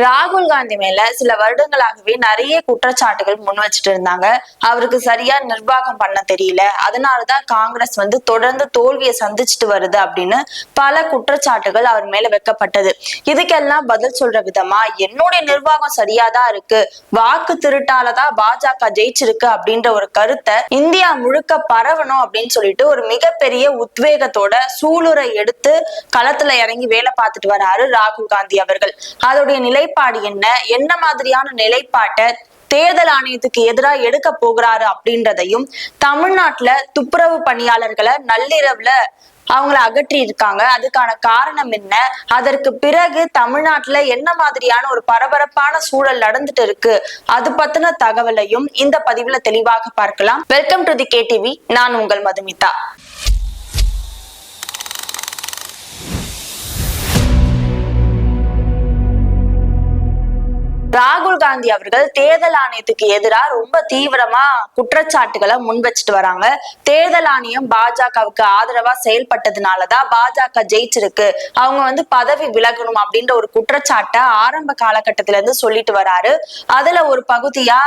ராகுல் காந்தி மேல சில வருடங்களாகவே நிறைய குற்றச்சாட்டுகள் முன் வச்சுட்டு இருந்தாங்க. அவருக்கு சரியா நிர்வாகம் பண்ண தெரியல. அதனாலதான் காங்கிரஸ் வந்து தொடர்ந்து தோல்வியை சந்திச்சுட்டு வருது அப்படின்னு பல குற்றச்சாட்டுகள் அவர் மேல வைக்கப்பட்டது. இதுக்கெல்லாம் பதில் சொல்ற விதமா என்னுடைய நிர்வாகம் சரியாதான் இருக்கு. வாக்கு திருட்டாலதான் பாஜக ஜெயிச்சிருக்கு அப்படின்ற ஒரு கருத்தை இந்தியா முழுக்க பரவணும் அப்படின்னு சொல்லிட்டு ஒரு மிகப்பெரிய உத்வேகத்தோட சூளுரை எடுத்து களத்துல இறங்கி வேலை பார்த்துட்டு வராரு ராகுல் காந்தி அவர்கள். அதோடைய நிலைப்பாடு என்ன? என்ன மாதிரியான நிலைப்பாட்டை தேர்தல் ஆணையத்துக்கு எதிராக எடுக்க போகிறாரு அப்படின்றதையும் தமிழ்நாட்டுல துப்புரவு பணியாளர்களை நள்ளிரவுல அவங்கள அகற்றி இருக்காங்க. அதுக்கான காரணம் என்ன? அதற்கு பிறகு தமிழ்நாட்டுல என்ன மாதிரியான ஒரு பரபரப்பான சூழல் நடந்துட்டு இருக்கு? அது பத்தின தகவலையும் இந்த பதிவுல தெளிவாக பார்க்கலாம். வெல்கம் டு தி கேடிவி நான் உங்கள் மதுமிதா. ராகுல் காந்தி அவர்கள் தேர்தல் ஆணையத்துக்கு எதிராக ரொம்ப தீவிரமா குற்றச்சாட்டுகளை முன் வச்சுட்டு வராங்க. தேர்தல் ஆணையம் பாஜகவுக்கு ஆதரவா செயல்பட்டதுனாலதான் பாஜக ஜெயிச்சிருக்கு. அவங்க வந்து பதவி விலகணும் அப்படின்ற ஒரு குற்றச்சாட்டை ஆரம்ப காலகட்டத்தில இருந்து சொல்லிட்டு வராரு. அதுல ஒரு பகுதியா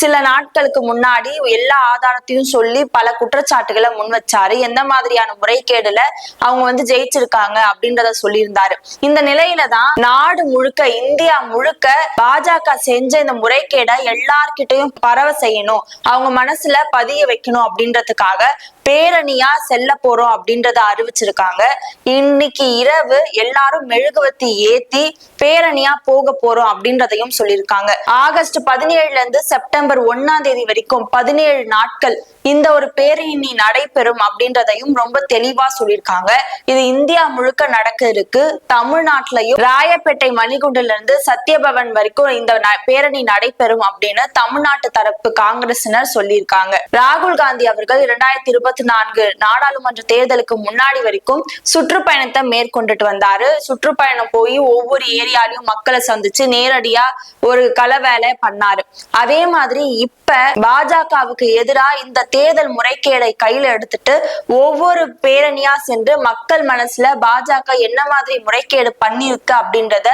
சில நாட்களுக்கு முன்னாடி எல்லா ஆதாரத்தையும் சொல்லி பல குற்றச்சாட்டுகளை முன் வச்சாரு. எந்த மாதிரியான முறைகேடுல அவங்க வந்து ஜெயிச்சிருக்காங்க அப்படின்றத சொல்லியிருந்தாரு. இந்த நிலையில தான் நாடு முழுக்க இந்தியா முழுக்க பாஜக செஞ்ச இந்த முறைகேடை எல்லார்கிட்டையும் பரவ செய்யணும். அவங்க மனசுல பதிய வைக்கணும் அப்படின்றதுக்காக பேரணியா செல்ல போறோம் அப்படின்றத அறிவிச்சிருக்காங்க. இன்னைக்கு இரவு எல்லாரும் மெழுகுவத்தி ஏத்தி பேரணியா போக போறோம் அப்படின்றதையும் சொல்லியிருக்காங்க. ஆகஸ்ட் பதினேழுல இருந்து செப்டம்பர் ஒன்னாம் தேதி வரைக்கும் பதினேழு நாட்கள் இந்த ஒரு பேரணி நடைபெறும் அப்படின்றதையும் ரொம்ப தெளிவா சொல்லியிருக்காங்க. இது இந்தியா முழுக்க நடக்க இருக்கு. தமிழ்நாட்டிலையும் ராயப்பேட்டை மணிகுண்டுல இருந்து சத்யபவன் வரைக்கும் இந்த ந- பேரணி நடைபெறும் அப்படின்னு தமிழ்நாட்டு தரப்பு காங்கிரசினர் சொல்லியிருக்காங்க. ராகுல் காந்தி அவர்கள் இரண்டாயிரத்தி இருபத்தி நான்கு நாடாளுமன்ற தேர்தலுக்கு முன்னாடி வரைக்கும் சுற்றுப்பயணத்தை மேற்கொண்டுட்டு வந்தாரு. சுற்றுப்பயணம் போய் ஒவ்வொரு ஏரியாலையும் மக்களை சந்திச்சு நேரடியா ஒரு கள வேலை பண்ணாரு. அதே மாதிரி இப்ப பாஜகவுக்கு எதிராக இந்த தேர்தல் முறைகேடை கையில எடுத்துட்டு ஒவ்வொரு பேரணியா சென்று மக்கள் மனசுல பாஜக என்ன மாதிரி முறைகேடு பண்ணிருக்கு அப்படின்றத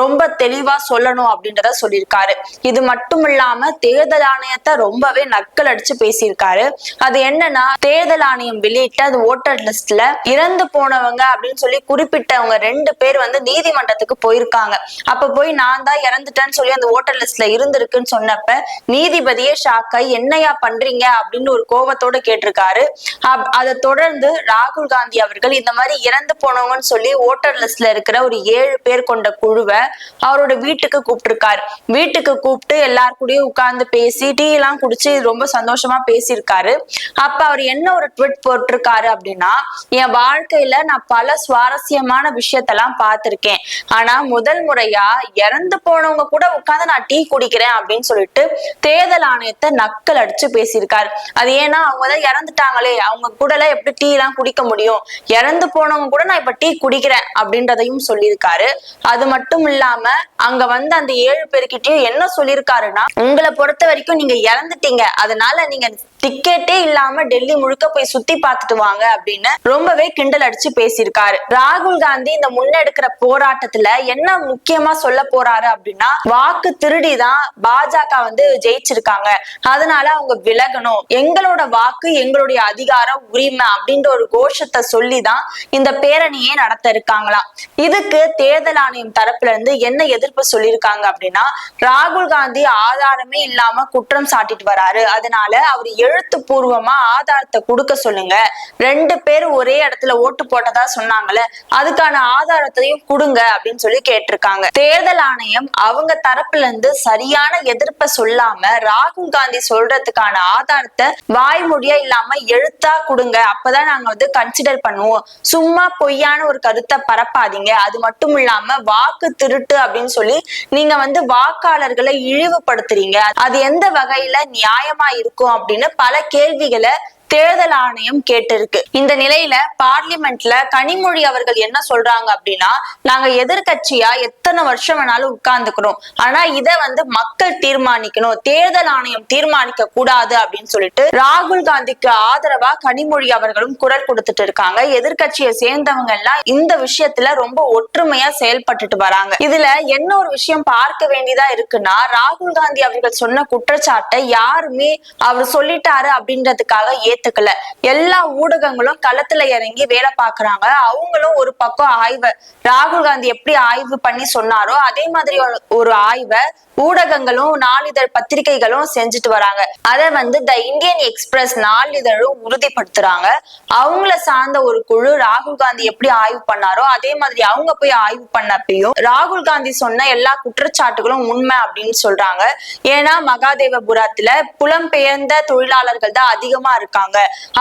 ரொம்ப தெளிவா சொல்லணும் அப்படின்றத சொல்லியிருக்காரு. இது மட்டும் இல்லாம தேர்தல் ஆணையத்தை ரொம்பவே நக்கல் அடிச்சு பேசியிருக்காரு. அது என்னன்னா தேர்தல் ஆணையம் வெளியிட்ட அது ஓட்டர் லிஸ்ட்ல இறந்து போனவங்க அப்படின்னு சொல்லி குறிப்பிட்டவங்க ரெண்டு பேர் வந்து நீதிமன்றத்துக்கு போயிருக்காங்க. அப்ப போய் நான் தான் இறந்துட்டேன்னு சொல்லி அந்த ஓட்டர் லிஸ்ட்ல இருந்திருக்குன்னு சொன்னப்ப நீதிபதியே ஷாக்காய் என்னையா பண்றீங்க? அப்படின்னு ஒரு கோபத்தோட கேட்டிருக்காரு. அதை தொடர்ந்து ராகுல் காந்தி அவர்கள் இந்த மாதிரி இறந்து போனவங்கன்னு சொல்லி ஓட்டர் லிஸ்ட்ல இருக்கிற ஒரு ஏழு பேர் கொண்ட குழுவை அவரோட வீட்டுக்கு கூப்பிட்டிருக்காரு. வீட்டுக்கு கூப்பிட்டு எல்லாருக்கூடயும் உட்கார்ந்து பேசி டீ எல்லாம் குடிச்சு ரொம்ப சந்தோஷமா பேசியிருக்காரு. அப்ப அவர் என்ன ஒரு ட்விட் போட்டிருக்காரு அப்படின்னா என் வாழ்க்கையில நான் பல சுவாரஸ்யமான விஷயத்தெல்லாம் பார்த்திருக்கேன். ஆனா முதல் முறையா இறந்து போனவங்க கூட உட்கார்ந்து நான் டீ குடிக்கிறேன் அப்படின்னு சொல்லிட்டு தேர்தல் ஆணையத்தை நக்கல் அடிச்சு பேசியிருக்காரு. அது ஏன்னா அவங்க தான் இறந்துட்டாங்களே. அவங்க கூட எல்லாம் எப்படி டீ எல்லாம் குடிக்க முடியும்? இறந்து போனவங்க கூட நான் இப்ப டீ குடிக்கிறேன் அப்படின்றதையும் சொல்லியிருக்காரு. அது மட்டும் இல்லாம அங்க வந்து அந்த ஏழு பேர்கிட்டயும் என்ன சொல்லியிருக்காருன்னா உங்களை பொறுத்த வரைக்கும் நீங்க இறந்துட்டீங்க. அதனால நீங்க டிக்கெட்டே இல்லாம டெல்லி முழுக்க போய் சுத்தி பார்த்துட்டு வாங்க அப்படின்னு ரொம்பவே கிண்டல் அடிச்சு பேசியிருக்காரு. ராகுல் காந்தி இந்த முன்னெடுக்கிற போராட்டத்துல என்ன முக்கியமா சொல்ல போறாரு அப்படின்னா வாக்கு திருடி தான் பாஜக வந்து ஜெயிச்சிருக்காங்க. அதனால அவங்க விலகணும். எங்களோட வாக்கு எங்களுடைய அதிகாரம் உரிமை அப்படின்ற ஒரு கோஷத்தை சொல்லிதான் இந்த பேரணியே நடத்த இருக்காங்களாம். இதுக்கு தேர்தல் ஆணையம் தரப்புல இருந்து என்ன எதிர்ப்பு சொல்லியிருக்காங்க அப்படின்னா ராகுல் காந்தி ஆதாரமே இல்லாம குற்றம் சாட்டிட்டு வராரு. அதனால அவர் எழுத்துப்பூர்வமா ஆதாரத்தை கொடுக்க சொல்லுங்க. ரெண்டு பேர் ஒரே இடத்துல ஓட்டு போட்டதா சொன்னாங்கல்ல அதுக்கான ஆதாரத்தையும் கொடுங்க அப்படின்னு சொல்லி கேட்டிருக்காங்க. தேர்தல் ஆணையம் அவங்க தரப்புல இருந்து சரியான எதிர்ப்பை சொல்லாம ராகுல் காந்தி சொல்றதுக்கான ஆதாரத்தை வாய்மொழியா இல்லாம எழுத்தா கொடுங்க. அப்பதான் நாங்க வந்து கன்சிடர் பண்ணுவோம். சும்மா பொய்யான ஒரு கருத்தை பரப்பாதீங்க. அது மட்டும் இல்லாம வாக்கு திருட்டு அப்படின்னு சொல்லி நீங்க வந்து வாக்காளர்களை இழிவுபடுத்துறீங்க. அது எந்த வகையில நியாயமா இருக்கும் அப்படின்னு பல கேள்விகளை தேர்தல் ஆணையம் கேட்டிருக்கு. இந்த நிலையில பார்லிமெண்ட்ல கனிமொழி அவர்கள் என்ன சொல்றாங்க அப்படின்னா நாங்க எதிர்கட்சியா எத்தனை வருஷம் வேணாலும் உட்கார்ந்துக்கிறோம் ஆனா இத வந்து மக்கள் தீர்மானிக்கணும். தேர்தல் ஆணையம் தீர்மானிக்க கூடாது அப்படின்னு சொல்லிட்டு ராகுல் காந்திக்கு ஆதரவா கனிமொழி அவர்களும் குரல் கொடுத்துட்டு இருக்காங்க. எதிர்கட்சியை சேர்ந்தவங்க எல்லாம் இந்த விஷயத்துல ரொம்ப ஒற்றுமையா செயல்பட்டுட்டு வராங்க. இதுல என்ன ஒரு விஷயம் பார்க்க வேண்டியதா இருக்குன்னா ராகுல் காந்தி அவர்கள் சொன்ன குற்றச்சாட்டை யாருமே அவர் சொல்லிட்டாரு அப்படின்றதுக்காக ஏத்துக்கல எல்லா ஊடகங்களும் களத்துல இறங்கி வேலை பாக்குறாங்க அவங்களும் ஒரு பக்கம் ஆய்வை. ராகுல் காந்தி எப்படி ஆய்வு பண்ணி சொன்னாரோ அதே மாதிரி ஒரு ஆய்வை ஊடகங்களும் நாளிதழ் பத்திரிகைகளும் செஞ்சுட்டு வராங்க. அதை வந்து த இந்தியன் எக்ஸ்பிரஸ் நாளிதழும் உறுதிப்படுத்துறாங்க. அவங்கள சார்ந்த ஒரு குழு ராகுல் காந்தி எப்படி ஆய்வு பண்ணாரோ அதே மாதிரி அவங்க போய் ஆய்வு பண்ணப்பையும் ராகுல் காந்தி சொன்ன எல்லா குற்றச்சாட்டுகளும் உண்மை அப்படின்னு சொல்றாங்க. ஏன்னா மகாதேவபுரத்துல புலம்பெயர்ந்த தொழிலாளர்கள் தான் அதிகமா இருக்காங்க.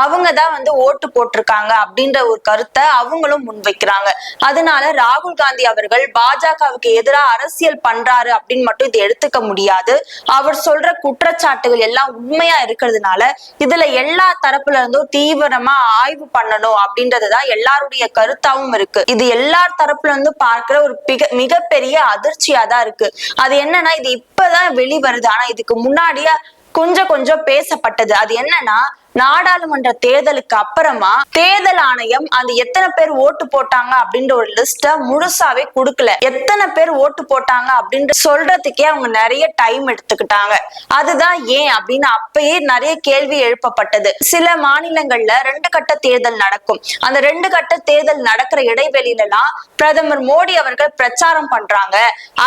அவங்க தான் வந்து ஓட்டு போட்டிருக்காங்க அப்படின்ற ஒரு கருத்தை அவங்களும் முன்வைக்கிறாங்க. அதனால ராகுல் காந்தி அவர்கள் பாஜகவுக்கு எதிராக அரசியல் பண்றாரு அப்படின்னு மட்டும் இதை எடுத்துக்க முடியாது. அவர் சொல்ற குற்றச்சாட்டுகள் எல்லாம் உண்மையா இருக்கிறதுனால இதுல எல்லா தரப்புல இருந்தும் தீவிரமா ஆய்வு பண்ணணும் அப்படின்றதுதான் எல்லாருடைய கருத்தாவும் இருக்கு. இது எல்லா தரப்புல இருந்து பார்க்கிற ஒரு மிக மிகப்பெரிய அதிர்ச்சியா தான் இருக்கு. அது என்னன்னா இது இப்பதான் வெளிவருது. ஆனா இதுக்கு முன்னாடியே கொஞ்சம் கொஞ்சம் பேசப்பட்டது. அது என்னன்னா நாடாளுமன்ற தேர்தலுக்கு அப்புறமா தேர்தல் ஆணையம் அந்த எத்தனை பேர் ஓட்டு போட்டாங்க அப்படின்ற ஒரு லிஸ்ட முழுசாவே கொடுக்கல. எத்தனை பேர் ஓட்டு போட்டாங்க அப்படின்ற சொல்றதுக்கே அவங்க நிறைய டைம் எடுத்துக்கிட்டாங்க. அதுதான் ஏன் அப்படின்னு அப்பயே நிறைய கேள்வி எழுப்பப்பட்டது. சில மாநிலங்கள்ல ரெண்டு கட்ட தேர்தல் நடக்கும். அந்த ரெண்டு கட்ட தேர்தல் நடக்கிற இடைவெளியில எல்லாம் பிரதமர் மோடி அவர்கள் பிரச்சாரம் பண்றாங்க.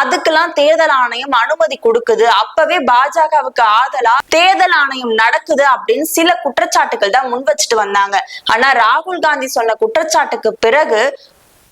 அதுக்கெல்லாம் தேர்தல் ஆணையம் அனுமதி கொடுக்குது. அப்பவே பாஜகவுக்கு ஆதலா தேர்தல் ஆணையம் நடக்குது அப்படின்னு சில குற்றச்சாட்டுகள் தான் முன் வச்சுட்டு வந்தாங்க. ஆனா ராகுல் காந்தி சொன்ன குற்றச்சாட்டுக்கு பிறகு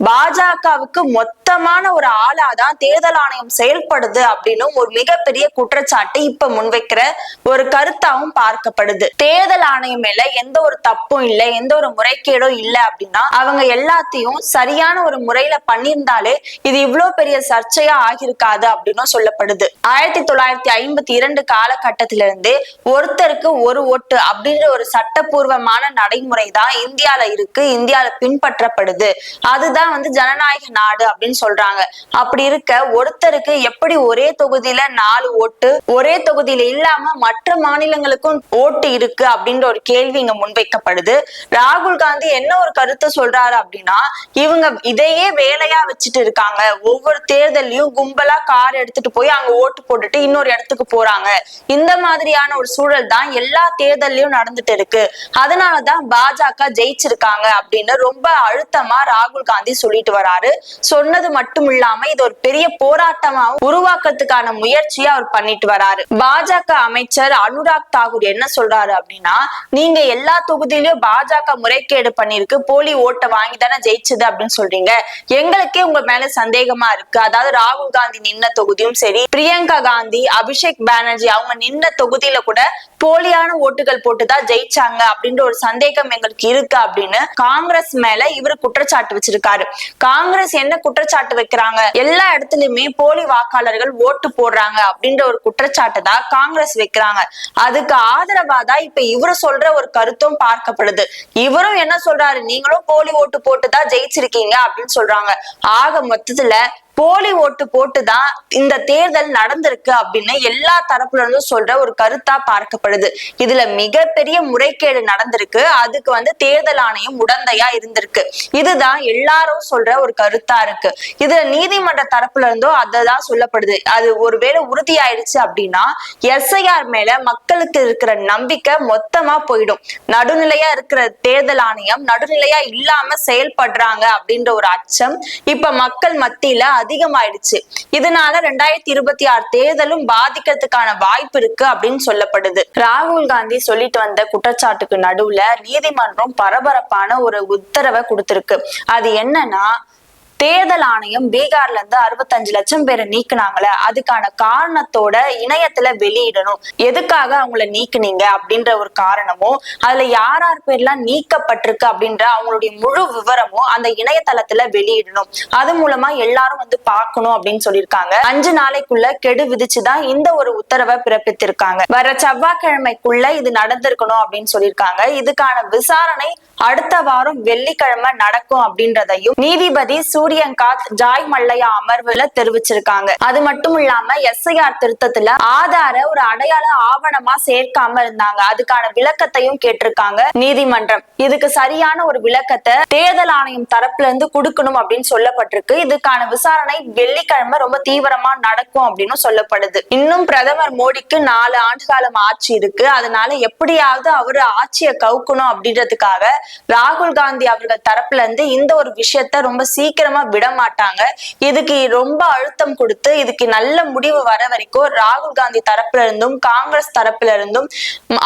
பாஜகவுக்கு மொத்தமான ஒரு ஆளாதான் தேர்தல் ஆணையம் செயல்படுது அப்படின்னு ஒரு மிகப்பெரிய குற்றச்சாட்டு இப்ப முன்வைக்கிற ஒரு கருத்தாவும் பார்க்கப்படுது. தேர்தல் ஆணையம் மேல எந்த ஒரு தப்பும் இல்லை எந்த ஒரு முறைகேடும் இல்லை அப்படின்னா அவங்க எல்லாத்தையும் சரியான ஒரு முறையில பண்ணியிருந்தாலே இது இவ்வளவு பெரிய சர்ச்சையா ஆகியிருக்காது அப்படின்னும் சொல்லப்படுது. ஆயிரத்தி தொள்ளாயிரத்தி ஐம்பத்தி இரண்டு காலகட்டத்திலிருந்து ஒருத்தருக்கு ஒரு ஓட்டு அப்படின்ற ஒரு சட்டப்பூர்வமான நடைமுறை தான் இந்தியால இருக்கு இந்தியால பின்பற்றப்படுது. அதுதான் வந்து ஜனநாயக நாடு அப்படின்னு சொல்றாங்க. அப்படி இருக்க ஒருத்தருக்கு எப்படி ஒரே தொகுதியில நாலு ஓட்டு ஒரே தொகுதியில இல்லாம மற்ற மாநிலங்களுக்கும் ஓட்டு இருக்கு அப்படின்ற ஒரு கேள்வி இங்க முன்வைக்கப்படுது. ராகுல் காந்தி என்ன ஒரு கருத்தை சொல்றாரு அப்படின்னா இவங்க இதையே வேலையா வச்சுட்டு இருக்காங்க. ஒவ்வொரு தேர்தலையும் கும்பலா கார் எடுத்துட்டு போய் அங்க ஓட்டு போட்டுட்டு இன்னொரு இடத்துக்கு போறாங்க. இந்த மாதிரியான ஒரு சூழல் தான் எல்லா தேர்தலையும் நடந்துட்டு இருக்கு. அதனாலதான் பாஜக ஜெயிச்சிருக்காங்க அப்படின்னு ரொம்ப அழுத்தமா ராகுல் காந்தி சொல்லிட்டு வராரு. சொன்னது மட்டும் இல்லாம இது ஒரு பெரிய போராட்டமாவும் உருவாக்கத்துக்கான முயற்சியை அவர் பண்ணிட்டு வராரு. பாஜக அமைச்சர் அனுராக் தாகூர் என்ன சொல்றாரு அப்படின்னா நீங்க எல்லா தொகுதியிலயும் பாஜக முறைகேடு பண்ணிருக்கு போலி ஓட்டை வாங்கி தானே ஜெயிச்சது அப்படின்னு சொல்றீங்க. எங்களுக்கே உங்க மேல சந்தேகமா இருக்கு. அதாவது ராகுல் காந்தி நின்ன தொகுதியும் சரி பிரியங்கா காந்தி அபிஷேக் பானர்ஜி அவங்க நின்ன தொகுதியில கூட போலியான ஓட்டுகள் போட்டுதான் ஜெயிச்சாங்க அப்படின்ற ஒரு சந்தேகம் எங்களுக்கு இருக்கு அப்படின்னு காங்கிரஸ் மேல இவர் குற்றச்சாட்டு வச்சிருக்காரு. காங்கிரஸ் என்ன குற்றச்சாட்டு வைக்கிறாங்க? எல்லா இடத்துலயுமே போலி வாக்காளர்கள் ஓட்டு போடுறாங்க அப்படின்ற ஒரு குற்றச்சாட்டு தான் காங்கிரஸ் வைக்கிறாங்க. அதுக்கு ஆதரவா தான் இப்ப இவரு சொல்ற ஒரு கருத்தும் பார்க்கப்படுது. இவரும் என்ன சொல்றாரு? நீங்களும் போலி ஓட்டு போட்டு தான் ஜெயிச்சிருக்கீங்க அப்படின்னு சொல்றாங்க. ஆக மொத்தத்துல போலி ஓட்டு போட்டுதான் இந்த தேர்தல் நடந்திருக்கு அப்படின்னு எல்லா தரப்புல இருந்தும் சொல்ற ஒரு கருத்தா பார்க்கப்படுது. இதுல மிகப்பெரிய முறைகேடு நடந்திருக்கு. அதுக்கு வந்து தேர்தல் ஆணையம் உடந்தையா இருந்திருக்கு. இதுதான் எல்லாரும் சொல்ற ஒரு கருத்தா இருக்கு. இதுல நீதிமன்ற தரப்புல இருந்தும் அதுதான் சொல்லப்படுது. அது ஒருவேளை உறுதியாயிடுச்சு அப்படின்னா எஸ்ஐஆர் மேல மக்களுக்கு இருக்கிற நம்பிக்கை மொத்தமா போயிடும். நடுநிலையா இருக்கிற தேர்தல் ஆணையம் நடுநிலையா இல்லாம செயல்படுறாங்க அப்படின்ற ஒரு அச்சம் இப்ப மக்கள் மத்தியில அதிகமாயிடுச்சு. இதனால ரெண்டாயிரத்தி இருபத்தி ஆறு தேர்தலும் பாதிக்கிறதுக்கான வாய்ப்பு இருக்கு அப்படின்னு சொல்லப்படுது. ராகுல் காந்தி சொல்லிட்டு வந்த குற்றச்சாட்டுக்கு நடுவுல நீதிமன்றம் பரபரப்பான ஒரு உத்தரவை கொடுத்திருக்கு. அது என்னன்னா தேர்தல் ஆணையம் பீகார்ல இருந்து அறுபத்தஞ்சு லட்சம் பேரை நீக்கினாங்களே அதுக்கான காரணத்தோட இணையத்துல வெளியிடணும். எதுக்காக அவங்கள நீக்குனீங்க அப்படின்ற ஒரு காரணமும் அதுல யார் யார் பேர்லாம் நீக்கப்பட்டிருக்கு அப்படின்ற அவங்களுடைய முழு விவரமும் அந்த இணையதளத்துல வெளியிடணும். அது மூலமா எல்லாரும் வந்து பார்க்கணும் அப்படின்னு சொல்லியிருக்காங்க. அஞ்சு நாளைக்குள்ள கெடு விதிச்சுதான் இந்த ஒரு உத்தரவை பிறப்பித்திருக்காங்க. வர செவ்வாய்க்கிழமைக்குள்ள இது நடந்திருக்கணும் அப்படின்னு சொல்லியிருக்காங்க. இதுக்கான விசாரணை அடுத்த வாரம் வெள்ளிக்கிழமை நடக்கும் அப்படின்றதையும் நீதிபதி சூரியகாந்த் ஜாய் மல்லையா அமர்வுல தெரிவிச்சிருக்காங்க. அது மட்டும் இல்லாம எஸ்ஐஆர் திருத்தத்துல ஆதார ஒரு அடையாள ஆவணமா சேர்க்காம இருந்தாங்க. அதுக்கான விளக்கத்தையும் கேட்டிருக்காங்க நீதிமன்றம். இதுக்கு சரியான ஒரு விளக்கத்தை தேர்தல் ஆணையம் தரப்புல இருந்து கொடுக்கணும் அப்படின்னு சொல்லப்பட்டிருக்கு. இதுக்கான விசாரணை வெள்ளிக்கிழமை ரொம்ப தீவிரமா நடக்கும் அப்படின்னு சொல்லப்படுது. இன்னும் பிரதமர் மோடிக்கு நாலு ஆண்டு காலம் ஆட்சி இருக்கு. அதனால எப்படியாவது அவரு ஆட்சியை கவுக்கணும் அப்படின்றதுக்காக ராகுல் காந்தி அவர்கள் தரப்புல இருந்து இந்த ஒரு விஷயத்த ரொம்ப சீக்கிரமா விட மாட்டாங்க. இதுக்கு ரொம்ப அழுத்தம் கொடுத்து இதுக்கு நல்ல முடிவு வர வரைக்கும் ராகுல் காந்தி தரப்புல இருந்தும் காங்கிரஸ் தரப்புல இருந்தும்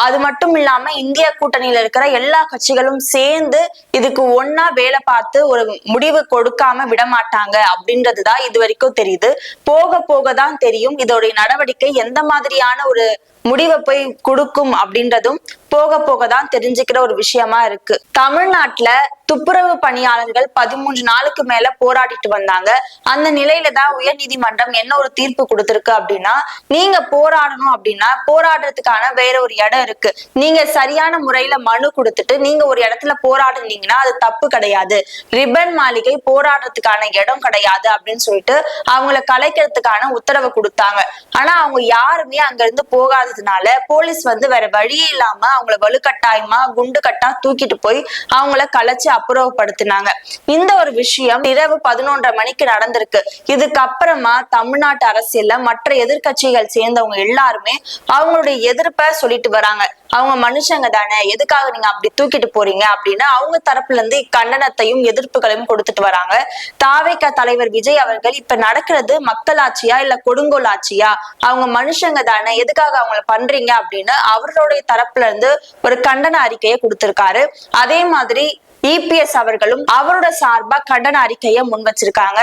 அது மட்டும் இல்லாம இந்திய கூட்டணியில இருக்கிற எல்லா கட்சிகளும் சேர்ந்து இதுக்கு ஒன்னா வேலை பார்த்து ஒரு முடிவு கொடுக்காம விட மாட்டாங்க அப்படின்றதுதான் இது வரைக்கும் தெரியுது. போக போக தான் தெரியும். இதோடைய நடவடிக்கை எந்த மாதிரியான ஒரு முடிவை போய் கொடுக்கும் அப்படின்றதும் போக போக தான் தெரிஞ்சுக்கிற ஒரு விஷயமா இருக்கு. தமிழ்நாட்டுல துப்புரவு பணியாளர்கள் பதிமூன்று நாளுக்கு மேல போராடிட்டு வந்தாங்க. அந்த நிலையில தான் உயர் நீதிமன்றம் என்ன ஒரு தீர்ப்பு கொடுத்திருக்கு அப்படின்னா நீங்க போராடணும் அப்படின்னா போராடுறதுக்கான வேற ஒரு இடம் இருக்கு. நீங்க சரியான முறையில மனு கொடுத்துட்டு நீங்க ஒரு இடத்துல போராடுனீங்கன்னா அது தப்பு கிடையாது. ரிப்பன் மாளிகை போராடுறதுக்கான இடம் கிடையாது அப்படின்னு சொல்லிட்டு அவங்கள கலைக்கிறதுக்கான உத்தரவு கொடுத்தாங்க. ஆனா அவங்க யாருமே அங்க இருந்து போகாததுனால போலீஸ் வந்து வேற வழியே இல்லாம அவங்கள வலுக்கட்டாயமா குண்டு கட்டா தூக்கிட்டு போய் அவங்கள கலைச்சு அப்புறப்படுத்தினாங்க. இந்த ஒரு விஷயம் இரவு பதினொன்றரை மணிக்கு நடந்திருக்கு. இதுக்கப்புறமா தமிழ்நாட்டு அரசியல்ல மற்ற எதிர்கட்சிகள் சேர்ந்தவங்க எல்லாருமே அவங்களுடைய எதிர்ப்பை சொல்லிட்டு வராங்க. அவங்க மனுஷங்க தானே எதுக்காக நீங்க அப்படி தூக்கிட்டு போறீங்க அப்படின்னு அவங்க தரப்புல இருந்து கண்டனத்தையும் எதிர்ப்புகளையும் கொடுத்துட்டு வராங்க. தாவேக தலைவர் விஜய் அவர்கள் இப்ப நடக்கிறது மக்களாட்சியா இல்ல கொடுங்கோல் ஆட்சியா அவங்க மனுஷங்க தானே எதுக்காக அவங்கள பண்றீங்க அப்படின்னு அவர்களுடைய தரப்புல இருந்து ஒரு கண்டன அறிக்கையை கொடுத்திருக்காரு. அதே மாதிரி இபிஎஸ் அவர்களும் அவரோட சார்பா கண்டன அறிக்கையை முன் வச்சிருக்காங்க.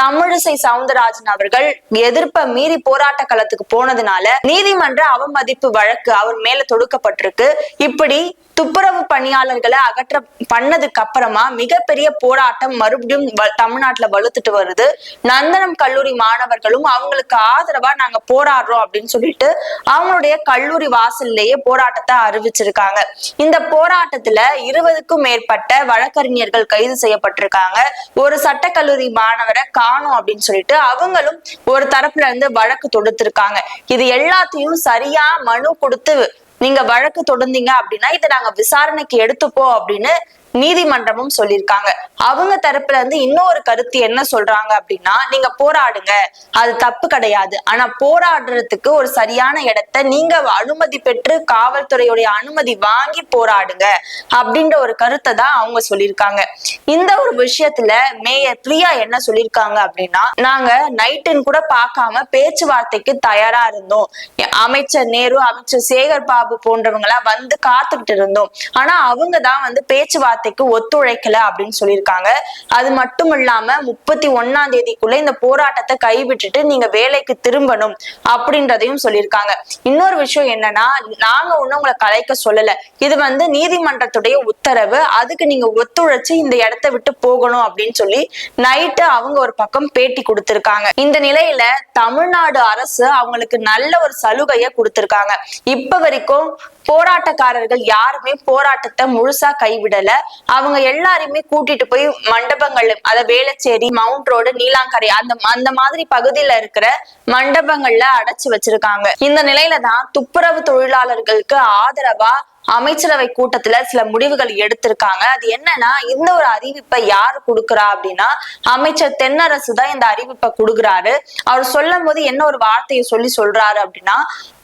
தமிழிசை சவுந்தரராஜன் அவர்கள் எதிர்ப்பை மீறி போராட்ட களத்துக்கு போனதுனால நீதிமன்ற அவமதிப்பு வழக்கு அவர் மேல தொடுக்கப்பட்டிருக்கு. இப்படி துப்புரவு பணியாளர்களை அகற்ற பண்ணதுக்கு அப்புறமா மிகப்பெரிய போராட்டம் மறுபடியும் வ- தமிழ்நாட்டுல வலுத்துட்டு வருது. நந்தனம் கல்லூரி மாணவர்களும் அவங்களுக்கு ஆதரவா நாங்க போராடுறோம் அப்படின்னு சொல்லிட்டு அவங்களுடைய கல்லூரி வாசல்லையே போராட்டத்தை அறிவிச்சிருக்காங்க. இந்த போராட்டத்துல இருபதுக்கும் மேற்பட்ட வழக்கறிஞர்கள் கைது செய்யப்பட்டிருக்காங்க. ஒரு சட்டக்கல்லூரி மாணவரை காணும் அப்படின்னு சொல்லிட்டு அவங்களும் ஒரு தரப்புல இருந்து வழக்கு தொடுத்திருக்காங்க. இது எல்லாத்தையும் சரியா மனு கொடுத்து நீங்க வழக்கு தொடர்ந்தீங்க அப்படின்னா இதை நாங்க விசாரணைக்கு எடுத்துப்போம் அப்படின்னு நீதிமன்றமும் சொல்லியிருக்காங்க. அவங்க தரப்புல இருந்து இன்னொரு கருத்து என்ன சொல்றாங்க அப்படின்னா நீங்க போராடுங்க. அது தப்பு கிடையாது. ஆனா போராடுறதுக்கு ஒரு சரியான இடத்தை நீங்க அனுமதி பெற்று காவல்துறையுடைய அனுமதி வாங்கி போராடுங்க அப்படின்ற ஒரு கருத்தை தான் அவங்க சொல்லியிருக்காங்க. இந்த ஒரு விஷயத்துல மேயர் பிரியா என்ன சொல்லியிருக்காங்க அப்படின்னா நாங்க நைட்டுன்னு கூட பார்க்காம பேச்சுவார்த்தைக்கு தயாரா இருந்தோம். அமைச்சர் நேரு அமைச்சர் சேகர் பாபு போன்றவங்க எல்லாம் வந்து காத்துக்கிட்டு இருந்தோம். ஆனா அவங்க தான் வந்து வார்த்தைக்கு ஒத்துழைக்கல அப்படின்னு சொல்லியிருக்காங்க. அது மட்டும் இல்லாம முப்பத்தி ஒன்னாம் தேதிக்குள்ள இந்த போராட்டத்தை கைவிட்டுட்டு நீங்க வேலைக்கு திரும்பணும் அப்படின்றதையும் சொல்லியிருக்காங்க. இன்னொரு விஷயம் என்னன்னா நாங்க ஒண்ணு உங்களை கலைக்க சொல்லல. இது வந்து நீதிமன்றத்துடைய உத்தரவு. அதுக்கு நீங்க ஒத்துழைச்சு இந்த இடத்த விட்டு போகணும் அப்படின்னு சொல்லி நைட்டு அவங்க ஒரு பக்கம் பேட்டி கொடுத்திருக்காங்க. இந்த நிலையில தமிழ்நாடு அரசு அவங்களுக்கு நல்ல ஒரு சலுகையை கொடுத்திருக்காங்க. இப்ப வரைக்கும் போராட்டக்காரர்கள் யாருமே போராட்டத்தை முழுசா கைவிடல. அவங்க எல்லாரையுமே கூட்டிட்டு போய் மண்டபங்கள் அத வேளச்சேரி மவுண்ட் ரோடு நீலாங்கரை அந்த அந்த மாதிரி பகுதியில இருக்கிற மண்டபங்கள்ல அடைச்சு வச்சிருக்காங்க. இந்த நிலையில தான் துப்புரவு தொழிலாளர்களுக்கு ஆதரவா அமைச்சரவை கூட்டத்துல சில முடிவுகள் எடுத்திருக்காங்க. அது என்னன்னா இந்த ஒரு அறிவிப்பை யாரு கொடுக்குறா அப்படின்னா அமைச்சர் தென்னரசு தான் இந்த அறிவிப்பை கொடுக்குறாரு. அவர் சொல்லும் போது என்ன ஒரு வார்த்தையை சொல்லி சொல்றாரு அப்படின்னா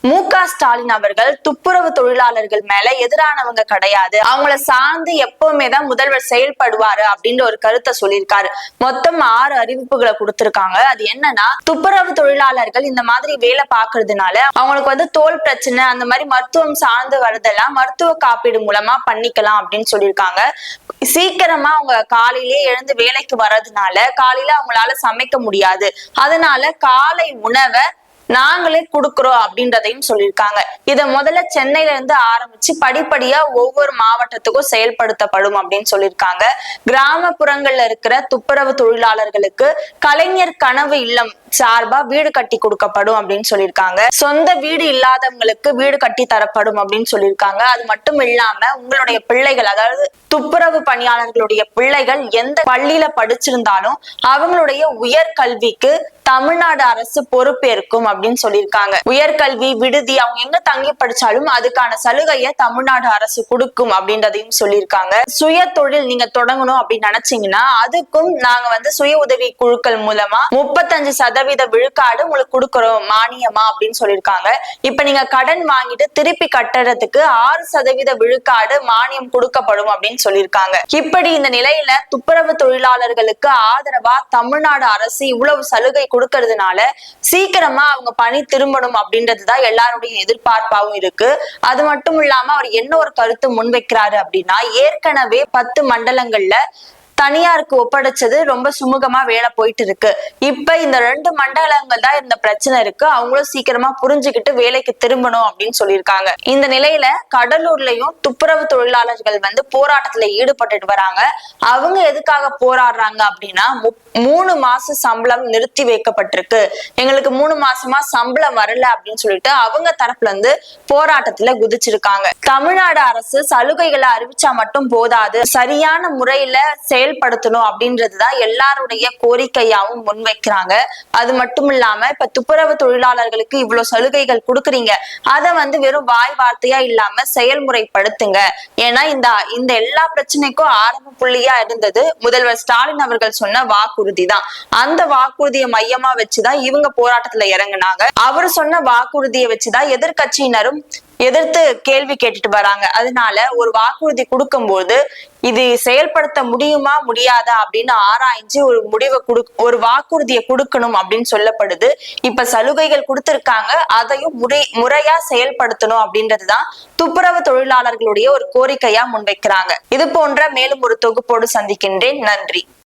மு க ஸ்டாலின் அவர்கள் துப்புரவு தொழிலாளர்கள் மேல எதிரானவங்க கிடையாது. அவங்கள சார்ந்து எப்பவுமே தான் முதல்வர் செயல்படுவாரு அப்படின்ற ஒரு கருத்தை சொல்லியிருக்காரு. மொத்தம் ஆறு அறிவிப்புகளை கொடுத்திருக்காங்க. அது என்னன்னா துப்புரவு தொழிலாளர்கள் இந்த மாதிரி வேலை பார்க்கறதுனால அவங்களுக்கு வந்து தோல் பிரச்சனை அந்த மாதிரி மருத்துவம் சார்ந்து வரதெல்லாம் மருத்துவ காப்பீடு மூலமா பண்ணிக்கலாம் அப்படின்னு சொல்லியிருக்காங்க. சீக்கிரமா அவங்க காலையிலேயே எழுந்து வேலைக்கு வர்றதுனால காலையில அவங்களால சமைக்க முடியாது. அதனால காலை உணவை நாங்களே கொடுக்குறோம் அப்படின்றதையும் சொல்லியிருக்காங்க. இதை முதல்ல சென்னையில இருந்து ஆரம்பிச்சு படிப்படியா ஒவ்வொரு மாவட்டத்துக்கும் செயல்படுத்தப்படும் அப்படின்னு சொல்லியிருக்காங்க. கிராமப்புறங்கள்ல இருக்கிற துப்புரவு தொழிலாளர்களுக்கு கலைஞர் கனவு இல்லம் சார்பா வீடு கட்டி கொடுக்கப்படும் அப்படின்னு சொல்லியிருக்காங்க. சொந்த வீடு இல்லாதவங்களுக்கு வீடு கட்டி தரப்படும் அப்படின்னு சொல்லியிருக்காங்க. அது மட்டும் இல்லாம உங்களுடைய பிள்ளைகள் அதாவது துப்புரவு பணியாளர்களுடைய பிள்ளைகள் எந்த பள்ளியில படிச்சிருந்தாலும் அவங்களுடைய உயர்கல்விக்கு தமிழ்நாடு அரசு பொறுப்பேற்கும் அப்படின்னு சொல்லியிருக்காங்க. உயர்கல்வி விடுதி அவங்க எங்க தங்கி படிச்சாலும் அதுக்கான சலுகையை தமிழ்நாடு அரசு கொடுக்கும் அப்படின்றதையும் சொல்லியிருக்காங்க. சுய தொழில் நீங்க தொடங்கணும் அப்படின்னு நினைச்சீங்கன்னா அதுக்கும் நாங்க வந்து சுய உதவி குழுக்கள் மூலமா முப்பத்தஞ்சு சதவீத விழுக்காடு உங்களுக்கு கொடுக்கறோம் மானியமா அப்படின்னு சொல்லியிருக்காங்க. இப்ப நீங்க கடன் வாங்கிட்டு திருப்பி கட்டுறதுக்கு ஆறு சதவீத விழுக்காடு மானியம் கொடுக்கப்படும் அப்படின்னு சொல்லியிருக்காங்க. இப்படி இந்த நிலையில துப்புரவு தொழிலாளர்களுக்கு ஆதரவா தமிழ்நாடு அரசு இவ்வளவு சலுகை கொடுக்கறதுனால சீக்கிரமா அவங்க பணி திரும்பணும் அப்படின்றதுதான் எல்லாருடைய எதிர்பார்ப்பாவும் இருக்கு. அது மட்டும் இல்லாம அவர் என்ன ஒரு கருத்து முன்வைக்கிறாரு அப்படின்னா ஏற்கனவே பத்து மண்டலங்கள்ல தனியாருக்கு ஒப்படைச்சது ரொம்ப சுமூகமா வேலை போயிட்டு இருக்கு இப்ப இந்த ரெண்டு மண்டலங்கள் தான் இந்த பிரச்சனை இருக்கு. அவங்களும் சீக்கிரமா புரிஞ்சுக்கிட்டு வேலைக்கு திரும்பணும் அப்படின்னு சொல்லியிருக்காங்க. இந்த நிலையில கடலூர்லயும் துப்புரவு தொழிலாளர்கள் வந்து போராட்டத்துல ஈடுபட்டுட்டு வராங்க. அவங்க எதுக்காக போராடுறாங்க அப்படின்னா மு- மூணு மாச சம்பளம் நிறுத்தி வைக்கப்பட்டிருக்கு. எங்களுக்கு மூணு மாசமா சம்பளம் வரல அப்படின்னு சொல்லிட்டு அவங்க தரப்புல இருந்து போராட்டத்துல குதிச்சிருக்காங்க. தமிழ்நாடு அரசு சலுகைகளை அறிவிச்சா மட்டும் போதாது. சரியான முறையில செயல் செயல்படுத்தணும் அப்படின்றதுதான் எல்லாருடைய கோரிக்கையாவும் முன்வைக்கிறாங்க. அது மட்டும் இல்லாம இப்ப துப்புரவு தொழிலாளர்களுக்கு இவ்வளவு சலுகைகள் கொடுக்குறீங்க. அதை வந்து வெறும் வாய் வார்த்தையா இல்லாம செயல்முறைப்படுத்துங்க. ஏன்னா இந்த இந்த எல்லா பிரச்சனைக்கும் ஆரம்ப புள்ளியா இருந்தது முதல்வர் ஸ்டாலின் அவர்கள் சொன்ன வாக்குறுதி தான் அந்த வாக்குறுதியை மையமா வச்சுதான் இவங்க போராட்டத்துல இறங்கினாங்க. அவர் சொன்ன வாக்குறுதியை வச்சுதான் எதிர்கட்சியினரும் எதிர்த்து கேள்வி கேட்டுட்டு வராங்க. அதனால ஒரு வாக்குறுதி கொடுக்கும்போது இது செயல்படுத்த முடியுமா முடியாதா அப்படின்னு ஆராய்ஞ்சு ஒரு முடிவை கொடு ஒரு வாக்குறுதியை கொடுக்கணும் அப்படின்னு சொல்லப்படுது. இப்ப சலுகைகள் கொடுத்திருக்காங்க. அதையும் முறை முறையா செயல்படுத்தணும் அப்படின்றதுதான் துப்புரவு தொழிலாளர்களுடைய ஒரு கோரிக்கையா முன்வைக்கிறாங்க. இது போன்ற மேலும் ஒரு தொகுப்போடு சந்திக்கின்றேன். நன்றி.